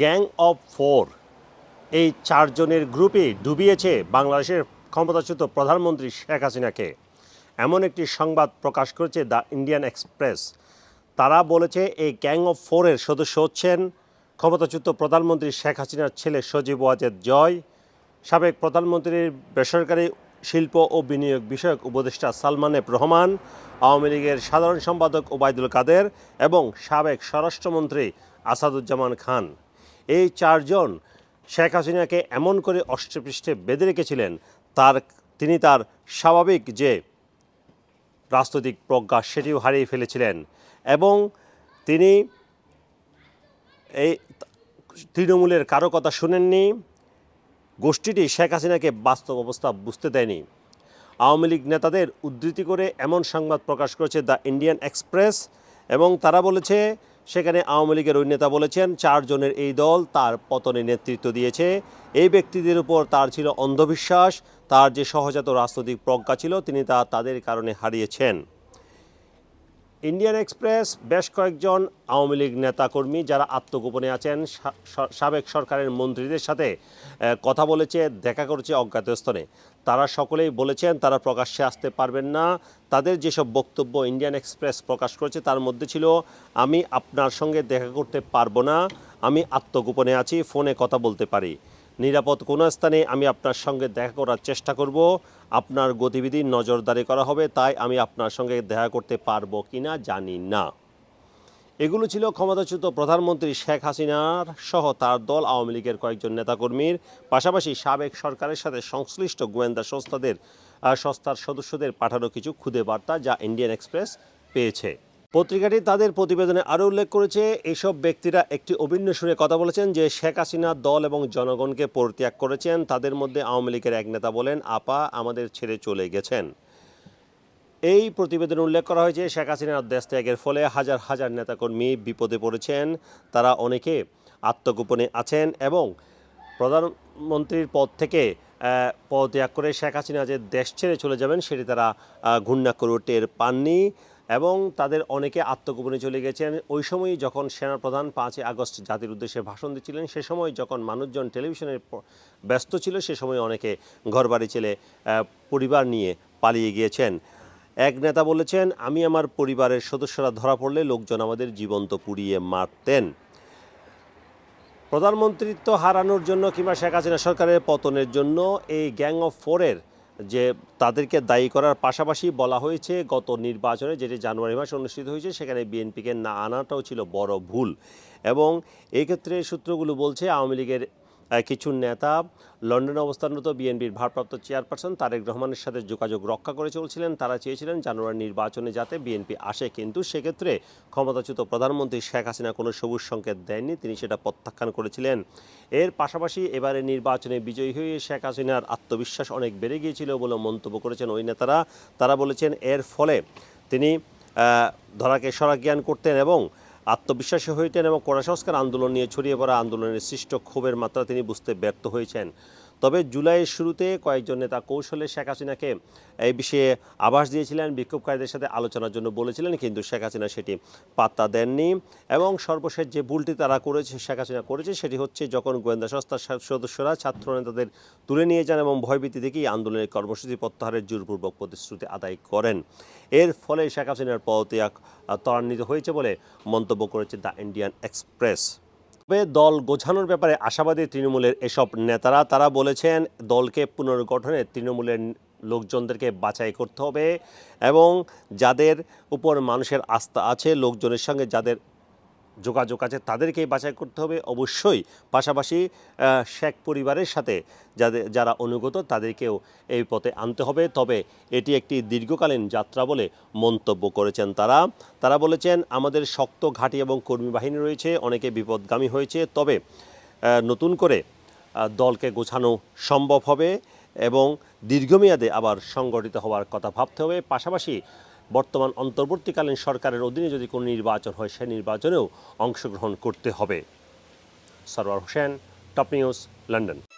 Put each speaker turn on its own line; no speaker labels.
gang of four এই চারজনের গ্রুপে ডুবিয়েছে বাংলাদেশের ক্ষমতাচ্যুত প্রধানমন্ত্রী শেখ হাসিনাকে এমন একটি সংবাদ প্রকাশ করেছে দ্য ইন্ডিয়ান এক্সপ্রেস তারা বলেছে এই গ্যাং অফ ফোরের সদস্য হচ্ছেন ক্ষমতাচ্যুত প্রধানমন্ত্রী শেখ হাসিনার ছেলে সজীব ওয়াজেদ জয় সাবেক প্রধানমন্ত্রীর বেসরকারি শিল্প ও বিনিয়োগ বিষয়ক উপদেষ্টা সালমানেব রহমান আওয়ামী লীগের সাধারণ সম্পাদক ওবায়দুল কাদের এবং সাবেক স্বরাষ্ট্রমন্ত্রী আসাদুজ্জামান খান এই চারজন শেখ হাসিনাকে এমন করে অষ্টপৃষ্ঠে বেঁধে রেখেছিলেন তার তিনি তার স্বাভাবিক যে রাজনৈতিক প্রজ্ঞা সেটিও হারিয়ে ফেলেছিলেন এবং তিনি এই তৃণমূলের কারো কথা শুনেননি গোষ্ঠীটি শেখ হাসিনাকে বাস্তব অবস্থা বুঝতে দেয়নি আওয়ামী লীগ নেতাদের উদ্ধৃতি করে এমন সংবাদ প্রকাশ করেছে দ্য ইন্ডিয়ান এক্সপ্রেস এবং তারা বলেছে সেখানে আওয়ামী লীগের ওই নেতা বলেছেন চারজনের এই দল তার পতনে নেতৃত্ব দিয়েছে এই ব্যক্তিদের উপর তার ছিল অন্ধবিশ্বাস তার যে সহজাত রাজনৈতিক প্রজ্ঞা ছিল তিনি তা তাদের কারণে হারিয়েছেন ইন্ডিয়ান এক্সপ্রেস বেশ কয়েকজন আওয়ামী লীগ নেতাকর্মী যারা আত্মগোপনে আছেন সাবেক সরকারের মন্ত্রীদের সাথে কথা বলেছে দেখা করেছে অজ্ঞাত স্থানে তারা সকলেই বলেছেন তারা প্রকাশ্যে আসতে পারবেন না তাদের যেসব বক্তব্য ইন্ডিয়ান এক্সপ্রেস প্রকাশ করেছে তার মধ্যে ছিল আমি আপনার সঙ্গে দেখা করতে পারবো না আমি আত্মগোপনে আছি ফোনে কথা বলতে পারি নিরাপদ কোনো স্থানে আমি আপনার সঙ্গে দেখা করার চেষ্টা করব আপনার গতিবিধি নজরদারি করা হবে তাই আমি আপনার সঙ্গে দেখা করতে পারবো কি না জানি না এগুলো ছিল ক্ষমতাচ্যুত প্রধানমন্ত্রী শেখ হাসিনার সহ তার দল আওয়ামী লীগের কয়েকজন নেতাকর্মীর পাশাপাশি সাবেক সরকারের সাথে সংশ্লিষ্ট গোয়েন্দা সংস্থাদের সংস্থার সদস্যদের পাঠানো কিছু ক্ষুদে বার্তা যা ইন্ডিয়ান এক্সপ্রেস পেয়েছে পত্রিকাটি তাদের প্রতিবেদনে আরও উল্লেখ করেছে এসব ব্যক্তিরা একটি অভিন্ন সুরে কথা বলেছেন যে শেখ হাসিনা দল এবং জনগণকে পরিত্যাগ করেছেন তাদের মধ্যে আওয়ামী লীগের এক নেতা বলেন আপা আমাদের ছেড়ে চলে গেছেন এই প্রতিবেদনে উল্লেখ করা হয়েছে শেখ হাসিনার দেশ ত্যাগের ফলে হাজার হাজার নেতাকর্মী বিপদে পড়েছেন তারা অনেকে আত্মগোপনে আছেন এবং প্রধানমন্ত্রীর পদ থেকে পদত্যাগ করে শেখ হাসিনা যে দেশ ছেড়ে চলে যাবেন সেটি তারা ঘূর্ণা টের পাননি এবং তাদের অনেকে আত্মগোপনে চলে গেছেন ওই সময়ই যখন সেনাপ্রধান পাঁচই আগস্ট জাতির উদ্দেশ্যে ভাষণ দিচ্ছিলেন সে সময় যখন মানুষজন টেলিভিশনে ব্যস্ত ছিল সে সময় অনেকে ঘরবাড়ি ছেলে পরিবার নিয়ে পালিয়ে গিয়েছেন এক নেতা বলেছেন আমি আমার পরিবারের সদস্যরা ধরা পড়লে লোকজন আমাদের জীবন্ত পুড়িয়ে মারতেন প্রধানমন্ত্রীত্ব হারানোর জন্য কিংবা শেখ হাসিনা সরকারের পতনের জন্য এই গ্যাং অফ ফোরের যে তাদেরকে দায়ী করার পাশাপাশি বলা হয়েছে গত নির্বাচনে যেটি জানুয়ারি মাসে অনুষ্ঠিত হয়েছে সেখানে বিএনপিকে না আনাটাও ছিল বড় ভুল এবং এক্ষেত্রে সূত্রগুলো বলছে আওয়ামী লীগের কিছু নেতা লন্ডনে অবস্থানরত বিএনপির ভারপ্রাপ্ত চেয়ারপারসন তারেক রহমানের সাথে যোগাযোগ রক্ষা করে চলছিলেন তারা চেয়েছিলেন জানুয়ারি নির্বাচনে যাতে বিএনপি আসে কিন্তু সেক্ষেত্রে ক্ষমতাচ্যুত প্রধানমন্ত্রী শেখ হাসিনা কোনো সবুজ সংকেত দেননি তিনি সেটা প্রত্যাখ্যান করেছিলেন এর পাশাপাশি এবারে নির্বাচনে বিজয়ী হয়ে শেখ হাসিনার আত্মবিশ্বাস অনেক বেড়ে গিয়েছিল বলে মন্তব্য করেছেন ওই নেতারা তারা বলেছেন এর ফলে তিনি ধরাকে সরা জ্ঞান করতেন এবং আত্মবিশ্বাসী হয়েছেন এবং কড়া সংস্কার আন্দোলন নিয়ে ছড়িয়ে পড়া আন্দোলনের সৃষ্ট ক্ষোভের মাত্রা তিনি বুঝতে ব্যর্থ হয়েছেন তবে জুলাইয়ের শুরুতে কয়েকজন নেতা কৌশলে শেখ হাসিনাকে এই বিষয়ে আভাস দিয়েছিলেন বিক্ষোভকারীদের সাথে আলোচনার জন্য বলেছিলেন কিন্তু শেখ হাসিনা সেটি পাত্তা দেননি এবং সর্বশেষ যে ভুলটি তারা করেছে শেখ হাসিনা করেছে সেটি হচ্ছে যখন গোয়েন্দা সংস্থার সদস্যরা ছাত্র নেতাদের তুলে নিয়ে যান এবং ভয়ভীতি দেখেই আন্দোলনের কর্মসূচি প্রত্যাহারের জোরপূর্বক প্রতিশ্রুতি আদায় করেন এর ফলে শেখ হাসিনার পদত্যাগ ত্বরান্বিত হয়েছে বলে মন্তব্য করেছে দ্য ইন্ডিয়ান এক্সপ্রেস হবে দল গোছানোর ব্যাপারে আশাবাদী তৃণমূলের এসব নেতারা তারা বলেছেন দলকে পুনর্গঠনে তৃণমূলের লোকজনদেরকে বাছাই করতে হবে এবং যাদের উপর মানুষের আস্থা আছে লোকজনের সঙ্গে যাদের যোগাযোগ আছে তাদেরকেই বাছাই করতে হবে অবশ্যই পাশাপাশি শেখ পরিবারের সাথে যাদের যারা অনুগত তাদেরকেও এই পথে আনতে হবে তবে এটি একটি দীর্ঘকালীন যাত্রা বলে মন্তব্য করেছেন তারা তারা বলেছেন আমাদের শক্ত ঘাঁটি এবং কর্মী বাহিনী রয়েছে অনেকে বিপদগামী হয়েছে তবে নতুন করে দলকে গোছানো সম্ভব হবে এবং দীর্ঘমেয়াদে আবার সংগঠিত হওয়ার কথা ভাবতে হবে পাশাপাশি বর্তমান অন্তর্বর্তীকালীন সরকারের অধীনে যদি কোনো নির্বাচন হয় সেই নির্বাচনেও অংশগ্রহণ করতে হবে Sarwar Hossain top news London